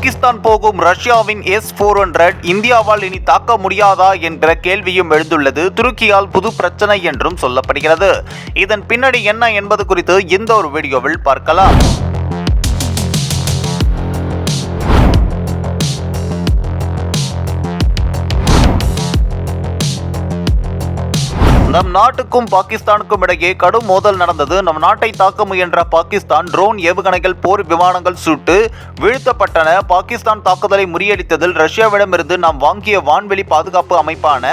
பாகிஸ்தான் போகும் ரஷ்யாவின் S four hundred இந்தியாவால் இனி தாக்க முடியாதா என்ற கேள்வியும் எழுந்துள்ளது. துருக்கியால் புது பிரச்சனை என்றும் சொல்லப்படுகிறது. இதன் பின்னணி என்ன என்பது குறித்து இந்த ஒரு வீடியோவில் பார்க்கலாம். நம் நாட்டுக்கும் பாகிஸ்தானுக்கும் இடையே கடும் மோதல் நடந்தது. நம் நாட்டை தாக்க முயன்ற பாகிஸ்தான் ட்ரோன் ஏவுகணைகள் போர் விமானங்கள் சுட்டு வீழ்த்தப்பட்டன. பாகிஸ்தான் தாக்குதலை முறியடித்ததில் ரஷ்யாவிடமிருந்து நாம் வாங்கிய வான்வெளி பாதுகாப்பு அமைப்பான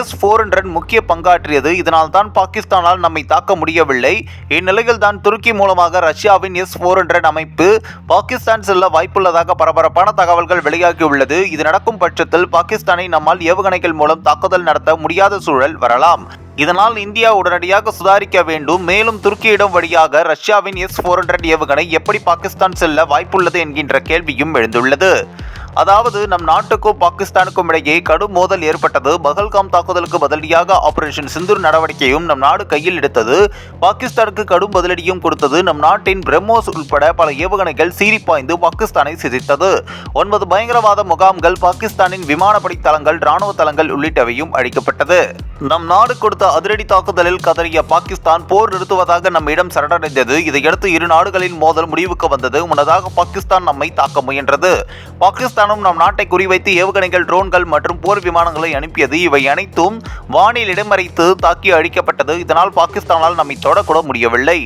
எஸ் ஃபோர் ஹண்ட்ரட் முக்கிய பங்காற்றியது. இதனால் தான் பாகிஸ்தானால் நம்மை தாக்க முடியவில்லை. இந்நிலையில் தான் துருக்கி மூலமாக ரஷ்யாவின் எஸ் ஃபோர் ஹண்ட்ரட் அமைப்பு பாகிஸ்தான் செல்ல வாய்ப்புள்ளதாக பரபரப்பான தகவல்கள் வெளியாகியுள்ளது. இது நடக்கும் பட்சத்தில் பாகிஸ்தானை நம்மால் ஏவுகணைகள் மூலம் தாக்குதல் நடத்த முடியாத சூழல் வரலாம். இதனால் இந்தியா உடனடியாக சுதாரிக்க வேண்டும். மேலும் துருக்கியிடம் வழியாக ரஷ்யாவின் எஸ் ஃபோர் ஹண்ட்ரட் ஏவுகணை எப்படி பாகிஸ்தான் செல்ல வாய்ப்புள்ளது என்கின்ற கேள்வியும் எழுந்துள்ளது. அதாவது நம் நாட்டுக்கும் பாகிஸ்தானுக்கும் இடையே கடும் மோதல் ஏற்பட்டது. பகல்காம் தாக்குதலுக்கு பதிலடியாக ஆபரேஷன் சிந்தூர் நடவடிக்கையும் நம் நாடு கையில் எடுத்தது. பாகிஸ்தானுக்கு கடும் பதிலடியும் கொடுத்தது நம் நாட்டின் பிரம்மோஸ் உட்பட பல ஏவுகணைகள் சீரிப்பாய்ந்து பாகிஸ்தானை சிதைத்தது. ஒன்பது பயங்கரவாத முகாம்கள் பாகிஸ்தானின் விமானப்படை தளங்கள் ராணுவ தளங்கள் உள்ளிட்டவையும் அழிக்கப்பட்டது. நம் நாடு கொடுத்த அதிரடி தாக்குதலில் கதறிய பாகிஸ்தான் போர் நிறுத்துவதாக நம்மிடம் சரணடைந்தது. இதையடுத்து இரு நாடுகளின் மோதல் முடிவுக்கு வந்தது. முன்னதாக பாகிஸ்தான் நம்மை தாக்க முயன்றது. பாகிஸ்தான் பாகிஸ்தானும் நம் நாட்டை குறிவைத்து ஏவுகணைகள் ட்ரோன்கள் மற்றும் போர் விமானங்களை அனுப்பியது. இவை அனைத்தும் வானில் இடமறைத்து தாக்கி அழிக்கப்பட்டது. இதனால் பாகிஸ்தானால் நம்மை தொடக்கூட முடியவில்லை.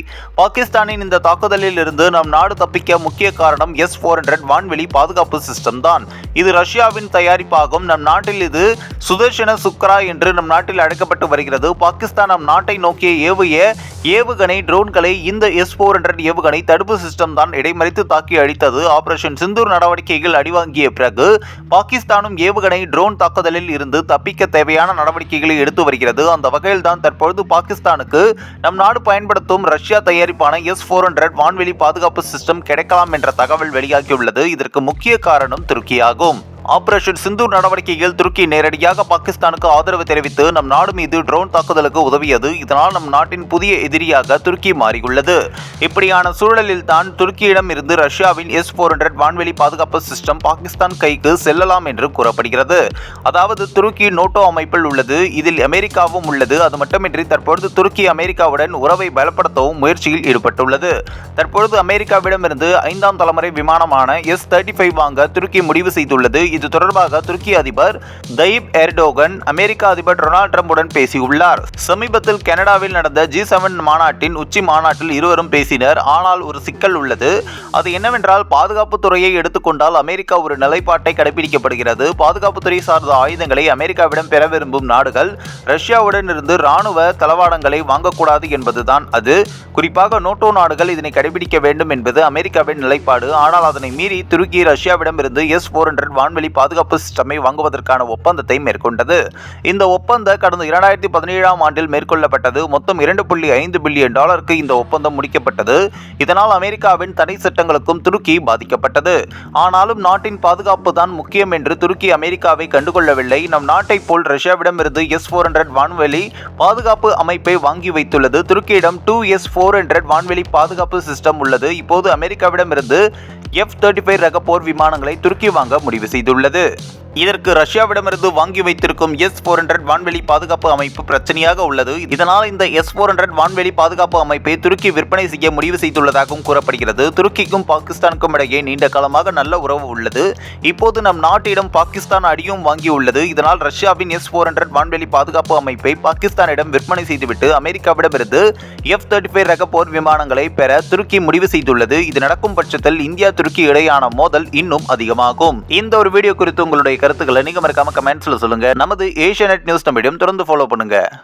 பாகிஸ்தானின் இந்த தாக்குதலில் இருந்து நம் நாடு தப்பிக்க முக்கிய காரணம் எஸ் ஃபோர் ஹண்ட்ரட் வான்வெளி பாதுகாப்பு சிஸ்டம் தான். இது ரஷ்யாவின் தயாரிப்பாகும். நம் நாட்டில் இது சுதர்ஷன சுக்ரா என்று நம் நாட்டில் அழைக்கப்பட்டு வருகிறது. பாகிஸ்தான் நம் நாட்டை நோக்கிய ஏவிய ஏவுகணை ட்ரோன்களை இந்த எஸ் ஃபோர் ஹண்ட்ரட் ஏவுகணை தடுப்பு சிஸ்டம் தான் இடைமறித்து தாக்கி அழித்தது. ஆபரேஷன் சிந்தூர் நடவடிக்கைகள் அடிவாங்கிய பிறகு பாகிஸ்தானும் ஏவுகணை ட்ரோன் தாக்குதலில் இருந்து தப்பிக்க தேவையான நடவடிக்கைகளை எடுத்து வருகிறது. அந்த வகையில் தான் தற்பொழுது பாகிஸ்தானுக்கு நம் நாடு பயன்படுத்தும் ரஷ்யா தயாரிப்பான எஸ் ஃபோர் ஹண்ட்ரட் வான்வெளி பாதுகாப்பு சிஸ்டம் கிடைக்கலாம் என்ற தகவல் வெளியாகியுள்ளது. இதற்கு முக்கிய காரணம் துருக்கியாகும். ஆபரேஷன் சிந்தூர் நடவடிக்கையில் துருக்கி நேரடியாக பாகிஸ்தானுக்கு ஆதரவு தெரிவித்து நம் நாடு மீது ட்ரோன் தாக்குதலுக்கு உதவியது. இதனால் நம் நாட்டின் புதிய எதிரியாக துருக்கி மாறியுள்ளது. இப்படியான சூழலில் தான் துருக்கியிடம் இருந்து ரஷ்யாவின் எஸ் ஃபோர் ஹண்ட்ரட் வான்வெளி பாதுகாப்பு சிஸ்டம் பாகிஸ்தான் கைக்கு செல்லலாம் என்று கூறப்படுகிறது. அதாவது துருக்கி நோட்டோ அமைப்பில் உள்ளது இதில் அமெரிக்காவும் உள்ளது. அது மட்டுமின்றி தற்பொழுது துருக்கி அமெரிக்காவுடன் உறவை பலப்படுத்தவும் முயற்சியில் ஈடுபட்டுள்ளது. தற்பொழுது அமெரிக்காவிடமிருந்து ஐந்தாம் தலைமுறை விமானமான எஸ் தேர்ட்டி ஃபைவ் வாங்க துருக்கி முடிவு செய்துள்ளது. இது தொடர்பாக துருக்கி அதிபர் தைப் எர்டோகன் அமெரிக்க அதிபர் டொனால்ட் ட்ரம்புடன் பேசியுள்ளார். சமீபத்தில் கனடாவில் நடந்த ஜி செவன் மாநாட்டின் உச்சி மாநாட்டில் இருவரும் பேசினர். ஆனால் ஒரு சிக்கல் உள்ளது. அது என்னவென்றால் பாதுகாப்பு துறையை எடுத்துக்கொண்டால் அமெரிக்கா ஒரு நிலைப்பாட்டை கடைபிடிக்கப்படுகிறது. பாதுகாப்புத்துறை சார்ந்த ஆயுதங்களை அமெரிக்காவிடம் பெற விரும்பும் நாடுகள் ரஷ்யாவுடன் இருந்து ராணுவ தளவாடங்களை வாங்கக்கூடாது என்பதுதான் அது. குறிப்பாக நோட்டோ நாடுகள் இதனை கடைபிடிக்க வேண்டும் என்பது அமெரிக்காவின் நிலைப்பாடு. ஆனால் அதனை மீறி துருக்கி ரஷ்யாவிடம் இருந்து எஸ் ஃபோர் ஹண்ட்ரட் வான்வெளி பாதுகாப்பு சிஸ்டமை வாங்குவதற்கான ஒப்பந்தத்தை மேற்கொண்டது. இந்த ஒப்பந்த கடந்த இரண்டாயிரத்தி பதினேழாம் ஆண்டில் மேற்கொள்ளப்பட்டது. மொத்தம் இரண்டு புள்ளி ஐந்து பில்லியன் டாலருக்கு இந்த ஒப்பந்தம் முடிக்கப்பட்டது. இதனால் அமெரிக்காவின் தடை சட்டங்களுக்கும் துருக்கி பாதிக்கப்பட்டது. ஆனாலும் நாட்டின் பாதுகாப்பு தான் முக்கியம் என்று துருக்கி அமெரிக்காவை கண்டுகொள்ளவில்லை. நம் நாட்டைப் போல் ரஷ்யாவிடமிருந்து எஸ் ஃபோர் ஹண்ட்ரட் வான்வெளி பாதுகாப்பு அமைப்பை வாங்கி வைத்துள்ளது. துருக்கியிடம் டூ எஸ் ஃபோர் ஹண்ட்ரட் வான்வெளி பாதுகாப்பு சிஸ்டம் உள்ளது. இப்போது அமெரிக்காவிடமிருந்து எஃப் தேர்ட்டி ஃபைவ் ரக போர் விமானங்களை துருக்கி வாங்க முடிவு செய்துள்ளது. இதற்கு ரஷ்யாவிடமிருந்து வாங்கி வைத்திருக்கும் எஸ் போர் ஹண்ட்ரட் வான்வெளி பாதுகாப்பு அமைப்பு பிரச்சனையாக உள்ளது. இதனால் இந்த எஸ் போர் ஹண்ட்ரட் வான்வெளி பாதுகாப்பு அமைப்பை துருக்கி விற்பனை செய்ய முடிவு செய்துள்ளதாகவும் கூறப்படுகிறது. துருக்கிக்கும் பாகிஸ்தானுக்கும் இடையே நீண்ட காலமாக நல்ல உறவு உள்ளது. இப்போது நம் நாட்டிடம் பாகிஸ்தான் அடியும் வாங்கியுள்ளது இதனால் ரஷ்யாவின் எஸ் போர் ஹண்ட்ரட் வான்வெளி பாதுகாப்பு அமைப்பை பாகிஸ்தானிடம் விற்பனை செய்துவிட்டு அமெரிக்காவிடமிருந்து எஃப் தேர்ட்டி ஃபைவ் ரக போர் விமானங்களை பெற துருக்கி முடிவு செய்துள்ளது. இது நடக்கும் பட்சத்தில் இந்தியா துருக்கி இடையான மோதல் இன்னும் அதிகமாகும். இந்த ஒரு வீடியோ குறித்து உங்களுடைய கருத்துக்களை நீங்க மறக்காம கமெண்ட்ஸ்ல சொல்லுங்க. நமது ஏஷியா நியூஸ் நம்மிடம் தொடர்ந்து ஃபாலோ பண்ணுங்க.